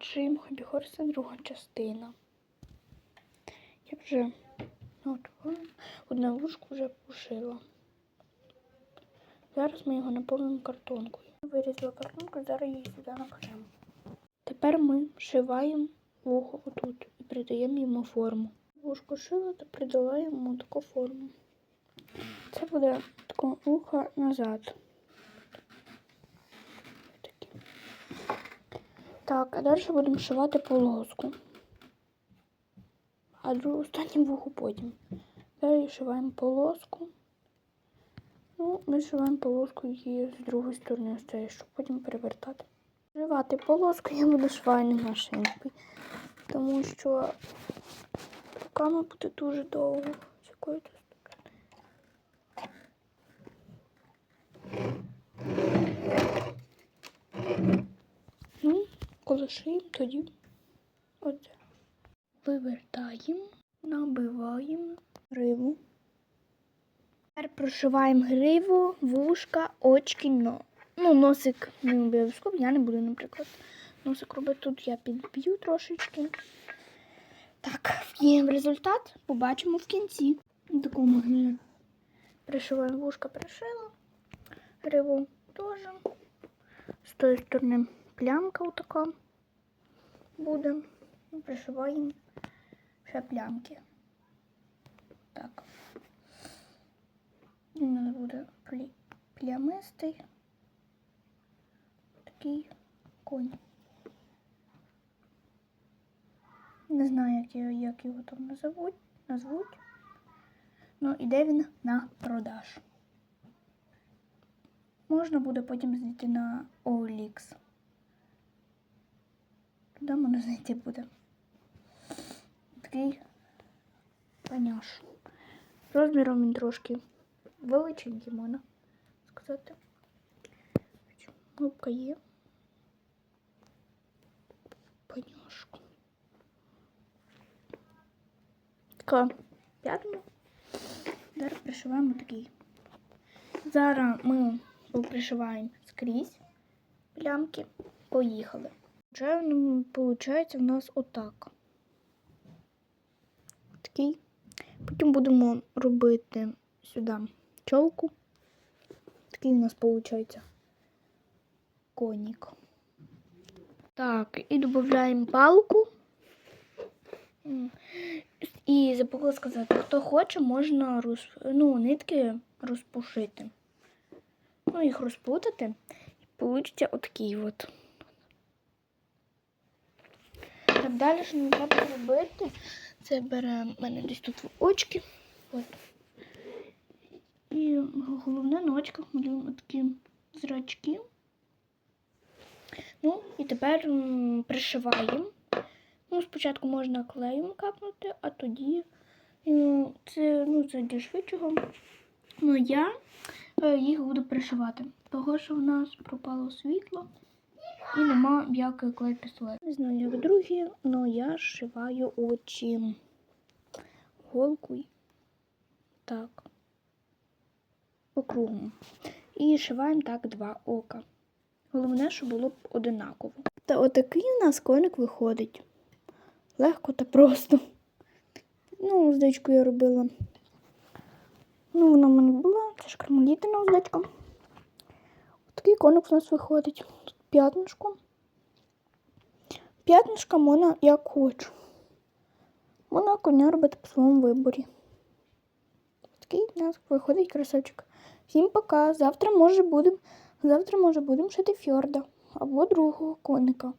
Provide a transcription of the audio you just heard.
Шиємо хобі хорса, друга частина. Я вже одне вушко вже пошила. Зараз ми його наповнимо картонкою. Вирізала картонку, зараз її сюди напхнемо. Тепер ми шиваємо вухо отут і придаємо йому форму. Вушко шила та придала йому таку форму. Це буде таке вухо назад. Так, а далі будемо шивати полоску. А другу останню вухо потім. Далі шиваємо полоску. Ну, ми шиваємо полоску її з другої сторони цієї, щоб потім перевертати. Шивати полоску я буду швайною машинкою, тому що руками буде дуже довго. З якої то сторони. Ну, коли тоді оце. Вивертаємо, набиваємо гриву. Тепер прошиваємо гриву, вушка, очки, но. Ну, носик не обов'язково, я не буду, наприклад. Носик робити тут я підб'ю трошечки. Так, є результат побачимо в кінці. В такому вигляді. Пришиваємо вушка, пришила. Гриву теж. З тої сторони плямка отака буде. І Пришиваємо ще плямки. Так. Він у буде плямистий. Такий конь. Не знаю, як його, як його там назовуть, назвуть. Ну, іде він на продаж. Можна буде потім знайти на OLX. Туди можна знайти буде. Такий паняш. Розміром він трошки величенький, можна сказати. Губка є. Паняшку. Така п'ятна. Зараз пришиваємо такий. Зараз ми пришиваємо скрізь плямки. Поїхали. Виходить в нас отак. Такий. Потім будемо робити сюди чолку. Такий у нас виходить конік. Так, і додаємо палку. І забула сказати, хто хоче, можна роз... ну, нитки розпушити. Ну, їх розпутати. І вийде отакий от. Так, далі, що нам треба робити, це беремо в мене десь тут в очки. От. І головне на очках малюємо такі зрачки. Ну, і тепер пришиваємо. Ну, спочатку можна клеєм капнути, а тоді е, це, ну, це для швидшого. Ну, я е, їх буду пришивати. Того, що в нас пропало світло і нема м'якої клей пістолет. Не знаю, як другі, але я шиваю очі голкою. Так. По кругу. І шиваємо так два ока. Головне, щоб було б одинаково. Та отакий у нас коник виходить. Легко та просто. Ну, уздечку я робила. Ну, вона в мене була, це ж кармелітина уздечка. Такий коник у нас виходить. Тут П'ятничка можна як хочу. Можна коня робити по своєму виборі. Такий у нас виходить красавчик. Всім пока. Завтра може будемо завтра може будемо шити фьорда або другого коника.